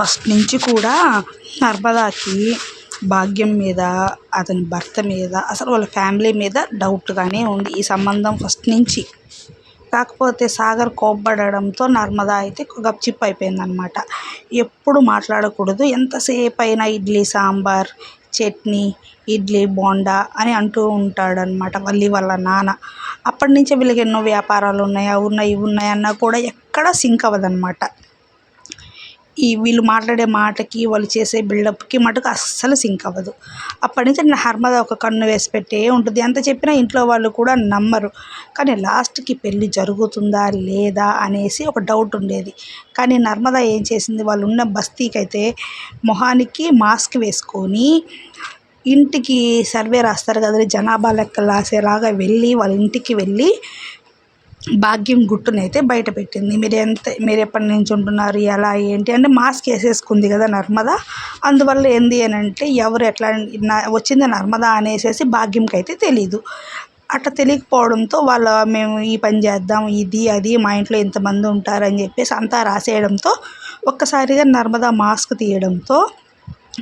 First నుంచి కూడా నర్మదాకి భాగ్యం మీద అతని భర్త మీద అసలు వాళ్ళ ఫ్యామిలీ మీద డౌట్గానే ఉంది. ఈ సంబంధం ఫస్ట్ నుంచి. కాకపోతే సాగర్ కోప్పడడంతో నర్మదా అయితే గప్చిప్ అయిపోయిందనమాట ఎప్పుడు మాట్లాడకూడదు. ఎంతసేపు అయినా ఇడ్లీ సాంబార్ చట్నీ ఇడ్లీ బోండా అని అంటూ ఉంటాడనమాట వల్లి వాళ్ళ నాన్న. అప్పటి నుంచే వీళ్ళకి ఎన్నో వ్యాపారాలు ఉన్నాయి అవి ఉన్నాయి ఇవి ఉన్నాయి అన్నా కూడా ఎక్కడా సింక్ అవ్వదన్నమాట. ఈ వీళ్ళు మాట్లాడే మాటకి వాళ్ళు చేసే బిల్డప్కి మటుకు అస్సలు సింక్ అవ్వదు. అప్పటి నుంచి నర్మద ఒక కన్ను వేసి పెట్టే ఉంటుంది. ఎంత చెప్పినా ఇంట్లో వాళ్ళు కూడా నమ్మరు. కానీ లాస్ట్కి పెళ్ళి జరుగుతుందా లేదా అనేసి ఒక డౌట్ ఉండేది. కానీ నర్మద ఏం చేసింది? వాళ్ళు ఉన్న బస్తీకి అయితే మొహానికి మాస్క్ వేసుకొని ఇంటికి సర్వే రాస్తారు కదండి జనాభా లెక్కలు రాసేలాగా వెళ్ళి వాళ్ళ ఇంటికి వెళ్ళి భాగ్యం గుట్టునైతే బయట పెట్టింది. మీరు ఎంత మీరు ఎప్పటి నుంచి ఉంటున్నారు ఎలా ఏంటి అంటే మాస్క్ వేసేసుకుంది కదా నర్మద. అందువల్ల ఏంది అని అంటే ఎవరు ఎట్లా న- వచ్చింది నర్మద అనేసేసి భాగ్యంకి అయితే తెలీదు. అట్లా తెలియకపోవడంతో వాళ్ళ మేము ఈ పని చేద్దాం ఇది అది మా ఇంట్లో ఇంతమంది ఉంటారని చెప్పేసి అంతా రాసేయడంతో ఒక్కసారిగా నర్మదా మాస్క్ తీయడంతో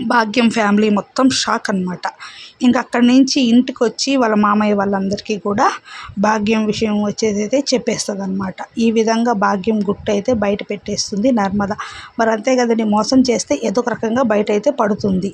భాగ్యం ఫ్యామిలీ మొత్తం షాక్ అనమాట ఇంకా అక్కడి నుంచి ఇంటికి వచ్చి వాళ్ళ మామయ్య వాళ్ళందరికీ కూడా భాగ్యం విషయం వచ్చేది అయితే చెప్పేస్తుంది అనమాట ఈ విధంగా భాగ్యం గుట్టు అయితే బయట పెట్టేస్తుంది నర్మద. మరి అంతే కదండి మోసం చేస్తే ఏదో ఒక రకంగా బయట అయితే పడుతుంది.